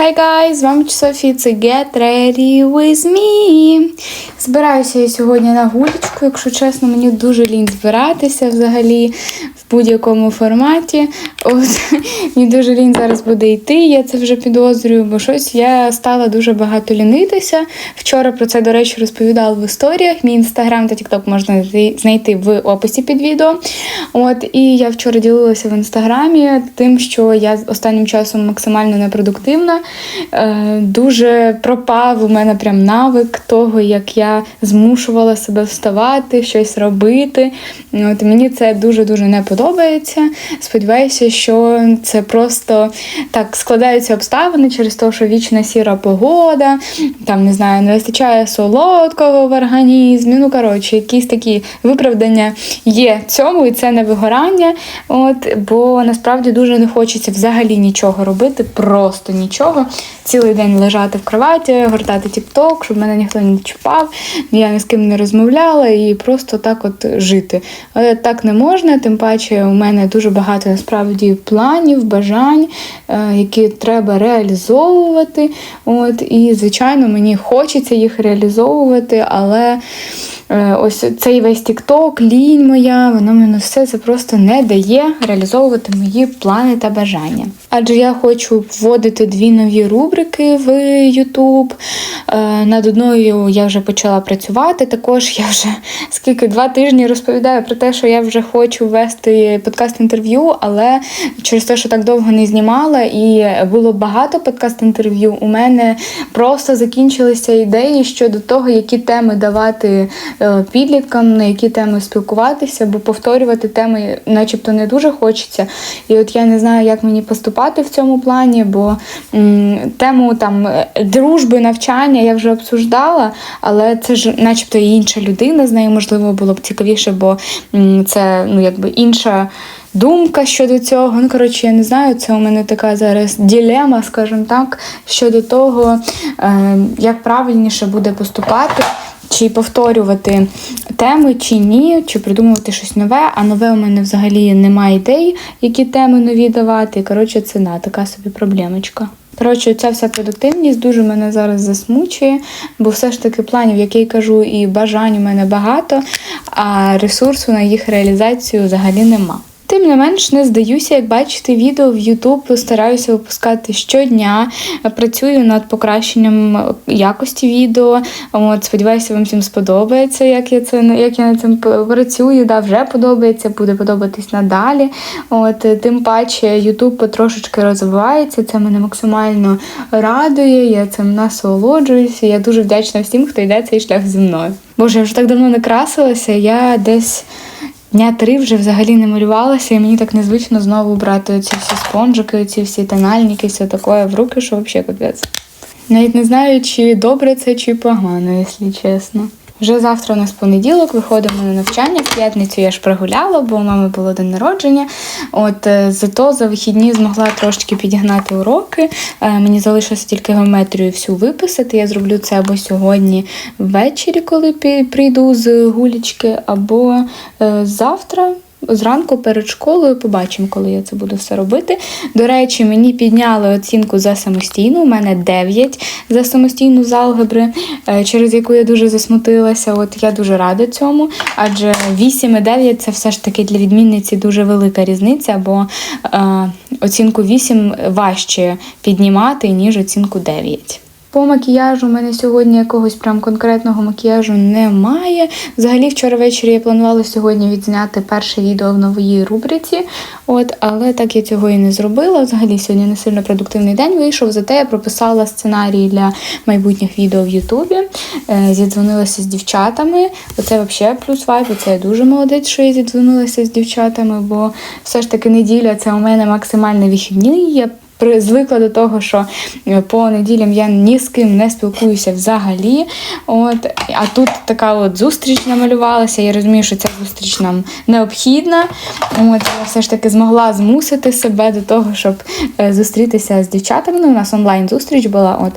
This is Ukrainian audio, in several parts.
Hi guys, з вами Софія, це Get Ready With Me. Збираюся я сьогодні на гулечку, якщо чесно, мені дуже лінь збиратися взагалі в будь-якому форматі. От, мені дуже лінь зараз буде йти, я це вже підозрюю, бо щось я стала дуже багато лінитися. Вчора про це, до речі, розповідала в історіях. Мій інстаграм та тікток можна знайти в описі під відео. От, і я вчора ділилася в інстаграмі тим, що я останнім часом максимально непродуктивна. Е, дуже пропав у мене прям навик того, як я змушувала себе вставати, щось робити. От, мені це дуже-дуже не подобається. Сподіваюся, що це просто так складаються обставини через те, що вічна сіра погода, там не знаю, не вистачає солодкого в організмі. Ну, коротше, якісь такі виправдання є цьому, і це не вигорання. От, бо насправді дуже не хочеться взагалі нічого робити, просто нічого. Цілий день лежати в кроваті, гортати тік-ток, щоб мене ніхто не чіпав, я ні з ким не розмовляла і просто так от жити. Але так не можна, тим паче у мене дуже багато насправді планів, бажань, е, які треба реалізовувати. От, і, звичайно, мені хочеться їх реалізовувати, але. Е, Ось цей весь тікток, лінь моя, воно мене все це просто не дає реалізовувати мої плани та бажання. Адже я хочу вводити дві нові рубрики в YouTube. Е, Над одною я вже почала працювати. Також я вже скільки два тижні розповідаю про те, що я вже хочу вести подкаст-інтерв'ю, але через те, що так довго не знімала, і було багато подкаст-інтерв'ю, у мене просто закінчилися ідеї щодо того, які теми давати підліткам, на які теми спілкуватися, бо повторювати теми, начебто, не дуже хочеться. І от я не знаю, як мені поступати в цьому плані, бо тему там е, дружби, навчання я вже обсуждала, але це ж, начебто, інша людина, з нею можливо було б цікавіше, бо це ну, якби інша. Думка щодо цього, ну коротше, я не знаю, це у мене така зараз ділема, скажімо так, щодо того, е, як правильніше буде поступати, чи повторювати теми, чи ні, чи придумувати щось нове. А нове у мене взагалі немає ідей, які теми нові давати. Коротше, це на така собі проблемочка. Коротше, ця вся продуктивність дуже мене зараз засмучує, бо все ж таки планів, як я й кажу, і бажань у мене багато, а ресурсу на їх реалізацію взагалі нема. Тим не менш, не здаюся, як бачите, відео в YouTube стараюся випускати щодня. Працюю над покращенням якості відео. От, сподіваюся, вам всім сподобається, як я це як я над цим працюю. Да, вже подобається, буде подобатись надалі. От, тим паче, YouTube потрошечки розвивається. Це мене максимально радує. Я цим насолоджуюся. Я дуже вдячна всім, хто йде цей шлях зі мною. Боже, я вже так давно не красилася. Я десь. Дня три вже взагалі не малювалася, і мені так незвично знову брати ці всі спонжики, ці всі тональники, все таке в руки, що взагалі капець. Навіть не знаю, чи добре це, чи погано, якщо чесно. Вже завтра у нас понеділок, виходимо на навчання. В п'ятницю я ж прогуляла, бо у мами було день народження. От е, зато за вихідні змогла трошки підігнати уроки. Е, Мені залишилося тільки геометрію всю виписати. Я зроблю це або сьогодні ввечері, коли прийду з гулічки, або е, завтра. Зранку перед школою побачимо, коли я це буду все робити. До речі, мені підняли оцінку за самостійну. У мене 9 за самостійну з алгебри, е, через яку я дуже засмутилася. От я дуже рада цьому. Адже 8 і 9 це все ж таки для відмінниці дуже велика різниця, бо е, оцінку 8 важче піднімати, ніж оцінку 9. По макіяжу у мене сьогодні якогось прям конкретного макіяжу немає. Взагалі, вчора ввечері я планувала сьогодні відзняти перше відео в новій рубриці. От, але так я цього і не зробила. Взагалі сьогодні не сильно продуктивний день вийшов. Зате я прописала сценарій для майбутніх відео в Ютубі. Е, зідзвонилася з дівчатами. Оце взагалі плюс вайб. Оце я дуже молодець, що я зідзвонилася з дівчатами, бо все ж таки неділя це у мене максимально вихідний. Я звикла до того, що е, по неділям я ні з ким не спілкуюся взагалі. От, а тут така от зустріч намалювалася. Я розумію, що ця зустріч нам необхідна. От, я все ж таки змогла змусити себе до того, щоб е, зустрітися з дівчатами. Ну, у нас онлайн-зустріч була. От.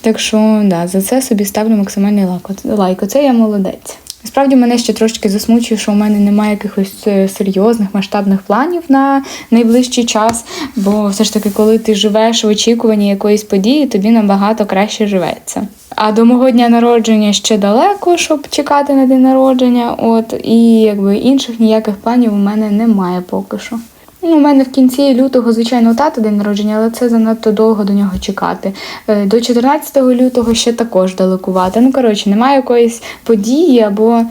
Так що да, за це собі ставлю максимальний лайк. Лайк. Оце я молодець. Насправді мене ще трошки засмучує, що у мене немає якихось е, серйозних масштабних планів на найближчий час. Бо все ж таки, коли ти живеш в очікуванні якоїсь події, тобі набагато краще живеться. А до мого дня народження ще далеко, щоб чекати на день народження. От і якби інших ніяких планів у мене немає поки що. Ну, у мене в кінці лютого, звичайно, тата день народження, але це занадто довго до нього чекати. Е, До 14 лютого ще також далекувати. Ну, коротше, немає якоїсь події або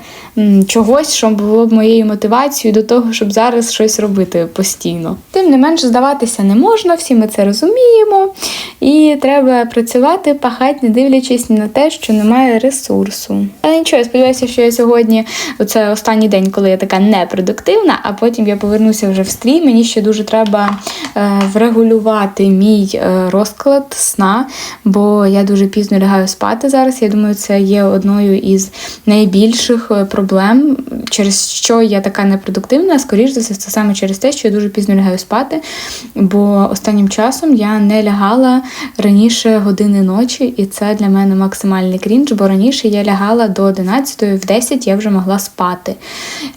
чогось, що було б моєю мотивацією до того, щоб зараз щось робити постійно. Тим не менш, здаватися не можна, всі ми це розуміємо. І треба працювати, пахати, не дивлячись на те, що немає ресурсу. Але нічого, я сподіваюся, що я сьогодні, це останній день, коли я така непродуктивна, а потім я повернуся вже в стрій. Мені ще дуже треба е, врегулювати мій е, розклад сна, бо я дуже пізно лягаю спати зараз. Я думаю, це є одною із найбільших е, проблем, через що я така непродуктивна. Скоріш за все, це саме через те, що я дуже пізно лягаю спати, бо останнім часом я не лягала раніше години ночі, і це для мене максимальний крінж, бо раніше я лягала до 11 в 10 я вже могла спати.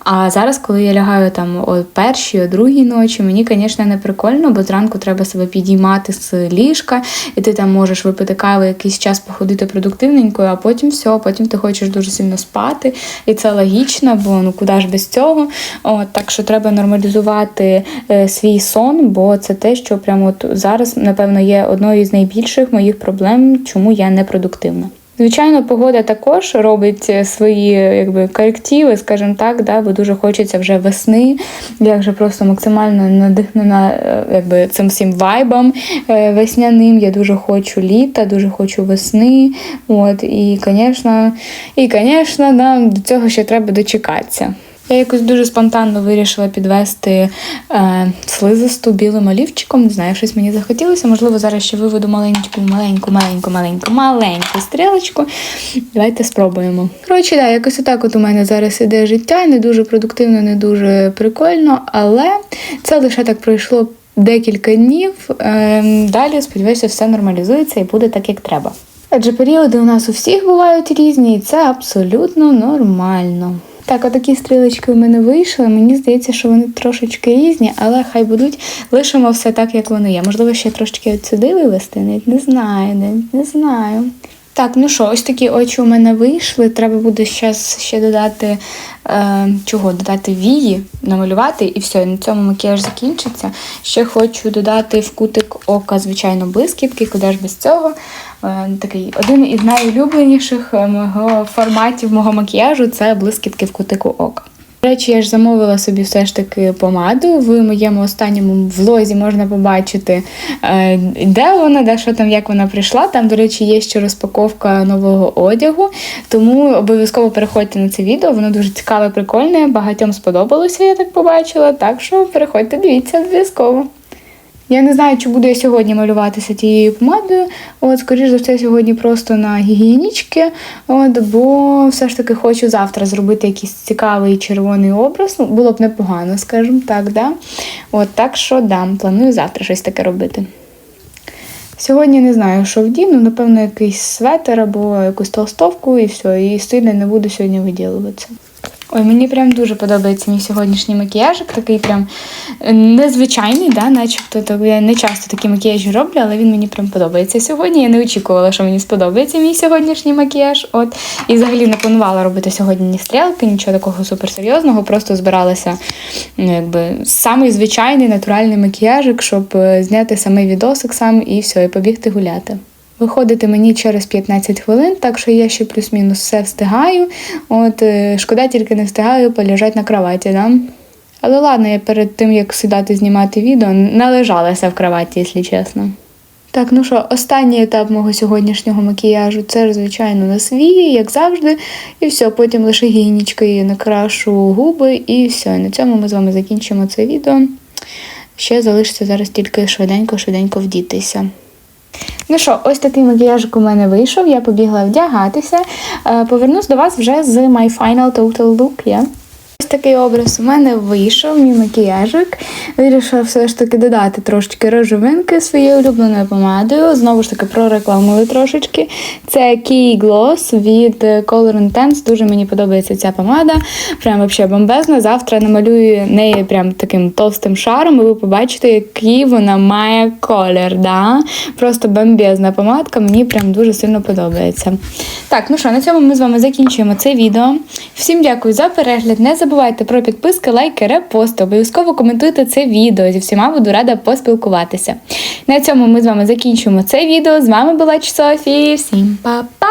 А зараз, коли я лягаю там о першій, о другій ночі, мені, звісно, не прикольно, бо зранку треба себе підіймати з ліжка, і ти там можеш випити каву якийсь час походити продуктивненькою, а потім все, потім ти хочеш дуже сильно спати. І це логічно, бо ну куди ж без цього. От, так що треба нормалізувати е, свій сон, бо це те, що прямо от зараз, напевно, є одною з найбільших моїх проблем, чому я не продуктивна. Звичайно, погода також робить е, свої якби корективи, скажімо так, да, бо дуже хочеться вже весни. Я вже просто максимально надихнена е, якби, цим всім вайбом е, весняним. Я дуже хочу літа, дуже хочу весни. От, і, звісно, і, звісно, нам до цього ще треба дочекатися. Я якось дуже спонтанно вирішила підвести е, слизисту білим олівчиком. Не знаю, щось мені захотілося. Можливо, зараз ще виведу маленьку, маленьку, маленьку, маленьку, маленьку стрілочку. Давайте спробуємо. Коротше, да, якось отак от у мене зараз іде життя. Не дуже продуктивно, не дуже прикольно, але це лише так пройшло декілька днів. Е, далі, сподіваюся, все нормалізується і буде так, як треба. Адже періоди у нас у всіх бувають різні, і це абсолютно нормально. Так, отакі стрілочки у мене вийшли. Мені здається, що вони трошечки різні, але хай будуть. Лишимо все так, як воно є. Можливо, ще трошечки от сюди вивести, не знаю, навіть не знаю. Так, ну що, ось такі очі у мене вийшли. Треба буде зараз ще додати е, чого? Додати вії, намалювати, і все, на цьому макіяж закінчиться. Ще хочу додати в кутик ока, звичайно, блискітки, куди ж без цього. Е, такий один із найулюбленіших е, мого форматів мого макіяжу це блискітки в кутику ока. До речі, я ж замовила собі все ж таки помаду. В моєму останньому влозі можна побачити, е, де вона, де що там, як вона прийшла. Там, до речі, є ще розпаковка нового одягу. Тому обов'язково переходьте на це відео. Воно дуже цікаве, прикольне. Багатьом сподобалося, я так побачила. Так що переходьте, дивіться обов'язково. Я не знаю, чи буду я сьогодні малюватися тією помадою. От, скоріш за все, сьогодні просто на гігієнічки. От, бо все ж таки хочу завтра зробити якийсь цікавий червоний образ. Ну, було б непогано, скажімо так, да? От, так що да, планую завтра щось таке робити. Сьогодні не знаю, що вдіну, напевно, якийсь светер або якусь толстовку і все. І сильно не буду сьогодні виділуватися. Ой, мені прям дуже подобається мій сьогоднішній макіяжик, такий прям е, незвичайний, да, начебто то я не часто такі макіяжі роблю, але він мені прям подобається сьогодні. Я не очікувала, що мені сподобається мій сьогоднішній макіяж. От і взагалі не планувала робити сьогодні ні стрілки, нічого такого суперсерйозного. Просто збиралася ну, якби самий звичайний натуральний макіяжик, щоб е, зняти самий відосик сам і все, і побігти гуляти. Виходити мені через 15 хвилин, так що я ще плюс-мінус все встигаю. От е, шкода, тільки не встигаю полежати на кроваті, да? Але ладно, я перед тим, як сідати знімати відео, належалася в кроваті, якщо чесно. Так, ну що, останній етап мого сьогоднішнього макіяжу це, звичайно, на свій, як завжди. І все, потім лише гігієнічкою накрашу губи, і все. І на цьому ми з вами закінчимо це відео. Ще залишиться зараз тільки швиденько-швиденько вдітися. Ну що, ось такий макіяжик у мене вийшов, я побігла вдягатися. Е, Повернусь до вас вже з My Final Total Look. Yeah? Ось такий образ у мене вийшов, мій макіяжик. Вирішила все ж таки додати трошечки рожевинки своєю улюбленою помадою. Знову ж таки прорекламую трошечки. Це Key Gloss від Color Intense. Дуже мені подобається ця помада. Прям вообще бомбезна. Завтра намалюю неї прям таким товстим шаром, і ви побачите, який вона має колір. Да? Просто бомбезна помадка. Мені прям дуже сильно подобається. Так, ну що, на цьому ми з вами закінчуємо це відео. Всім дякую за перегляд. Не забувайте про підписки, лайки, репости. Обов'язково коментуйте це відео. Зі всіма буду рада поспілкуватися. На цьому ми з вами закінчуємо це відео. З вами була Софі. Всім па-па!